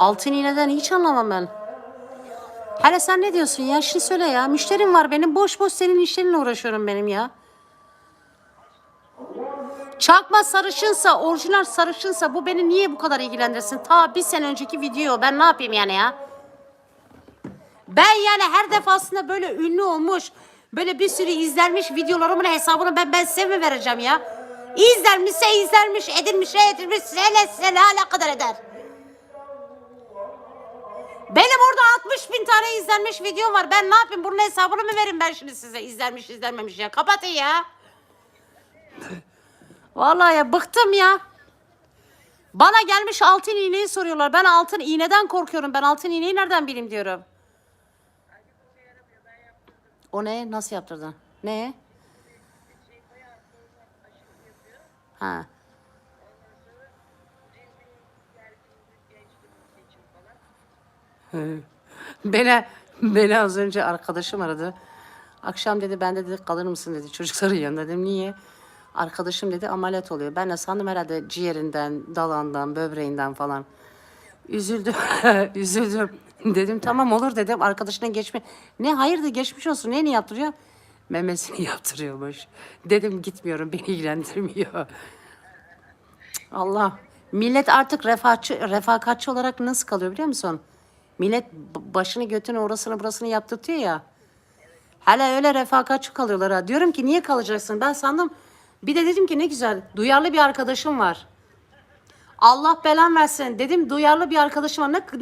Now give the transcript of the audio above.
Altın iğneden hiç anlamam ben. Hele sen ne diyorsun ya? Şimdi söyle ya. Müşterim var benim. Boş boş senin işlerinle uğraşıyorum benim ya. Çakma sarışınsa, orijinal sarışınsa bu beni niye bu kadar ilgilendirsin? Ta bir sene önceki video. Ben ne yapayım yani ya? Ben yani her defasında böyle ünlü olmuş, böyle bir sürü izlenmiş videolarımın hesabını ben ben size mi vereceğim ya? İzlenmişse izlenmiş, edilmişse edilmiş, sene sene alakadar eder. Benim orada 60 bin tane izlenmiş video var. Ben ne yapayım? Bunun hesabını mı vereyim ben şimdi size? İzlenmiş, izlenmemiş ya. Kapatın ya. Vallahi ya bıktım ya. Bana gelmiş altın iğneyi soruyorlar. Ben altın iğneden korkuyorum. Ben altın iğneyi nereden bileyim diyorum. O ne? Nasıl yaptırdın? Ne? Ha. Beni, beni az önce arkadaşım aradı. Akşam dedi ben de dedi kalır mısın dedi çocukların yanında dedim niye? Arkadaşım dedi ameliyat oluyor. Ben de sandım herhalde ciğerinden, dalağından, böbreğinden falan. Üzüldüm. Üzüldüm. Dedim tamam olur dedim. Arkadaşına geçme. Ne hayırdır geçmiş olsun. Neyini yaptırıyor? Memesini yaptırıyormuş. Dedim gitmiyorum beni ilgilendirmiyor. Allah. Millet artık refahçı, refakatçi olarak nasıl kalıyor biliyor musun? Millet başını götünü orasını burasını yaptırtıyor ya. Hala öyle refakatçi kalıyorlar ha. Diyorum ki niye kalacaksın? Ben sandım. Bir de dedim ki ne güzel. Duyarlı bir arkadaşım var. Allah belan versin. Dedim duyarlı bir arkadaşım var. Ne,